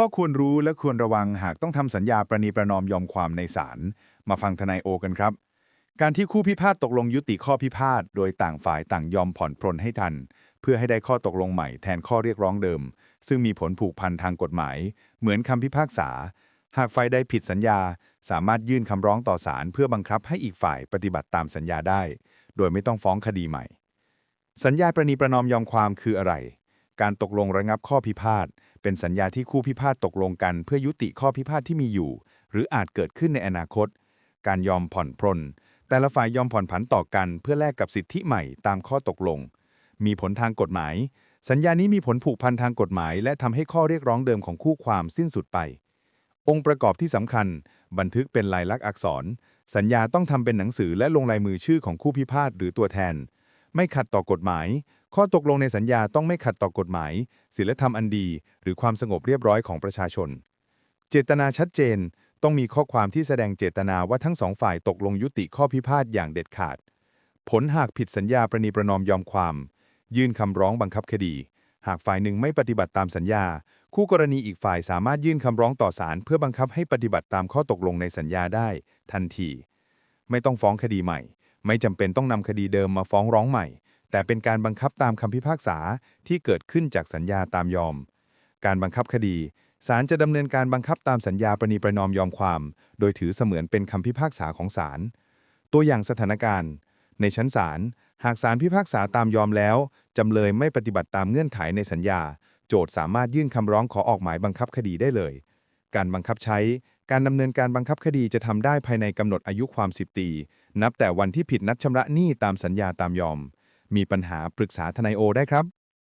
ข้อควรรู้และควรระวังหากต้องทำสัญญาประนีประนอมยอมความในศาลมาฟังทนายโอกันครับ การที่คู่พิพาทตกลงยุติข้อพิพาทโดยต่างฝ่ายต่างยอมผ่อนปรนให้ทัน เพื่อให้ได้ข้อตกลงใหม่แทนข้อเรียกร้องเดิม ซึ่งมีผลผูกพันทางกฎหมาย เหมือนคำพิพากษา หากฝ่ายใดผิดสัญญา สามารถยื่นคำร้องต่อศาลเพื่อบังคับให้อีกฝ่ายปฏิบัติตามสัญญาได้ โดยไม่ต้องฟ้องคดีใหม่ สัญญาประนีประนอมยอมความคืออะไร การตกลงระงับข้อพิพาท เป็นสัญญาที่คู่พิพาทตกลงกัน เพื่อยุติข้อพิพาทที่มีอยู่ หรืออาจเกิดขึ้นในอนาคต การยอมผ่อนปรน แต่ละฝ่ายยอมผ่อนผันต่อกันเพื่อแลกกับสิทธิใหม่ตามข้อตกลง มีผลทางกฎหมาย สัญญานี้มีผลผูกพันทางกฎหมาย และทำให้ข้อเรียกร้องเดิมของคู่ความสิ้นสุดไป องค์ประกอบที่สำคัญ บันทึกเป็นลายลักษณ์อักษร สัญญาต้องทำเป็นหนังสือและลงลายมือชื่อของคู่พิพาทหรือตัวแทน ไม่ขัดต่อกฎหมาย ข้อตกลงในสัญญาต้องไม่ขัดต่อกฎหมายศีลธรรมอันดี หรือความสงบเรียบร้อยของประชาชน เจตนาชัดเจน ต้องมีข้อความที่แสดงเจตนาว่าทั้งสองฝ่ายตกลงยุติข้อพิพาทอย่างเด็ดขาด ผลหากผิดสัญญาประนีประนอมยอมความ ยื่นคำร้องบังคับคดี หากฝ่ายหนึ่งไม่ปฏิบัติตามสัญญา คู่กรณีอีกฝ่ายสามารถยื่นคำร้องต่อศาลเพื่อบังคับให้ปฏิบัติตามข้อตกลงในสัญญาได้ ทันที ไม่ต้องฟ้องคดีใหม่ ไม่จำเป็นต้องนำคดีเดิมมาฟ้องร้องใหม่ แต่เป็นการบังคับตามคำพิพากษาที่เกิดขึ้นจากสัญญาตามยอม การบังคับคดีศาลจะดำเนินการบังคับตามสัญญาประนีประนอมยอมความ โดยถือเสมือนเป็นคำพิพากษาของศาล ตัวอย่างสถานการณ์ ในชั้นศาล หากศาลพิพากษาตามยอมแล้ว จำเลยไม่ปฏิบัติตามเงื่อนไขในสัญญา โจทก์สามารถยื่นคำร้องขอออกหมายบังคับคดีได้เลย การบังคับใช้ การดำเนินการบังคับคดีจะทำได้ภายในกำหนดอายุความ 10 ปี นับแต่วันที่ผิดนัดชำระหนี้ตามสัญญาตามยอม มีปัญหาปรึกษาทนายโอได้ครับ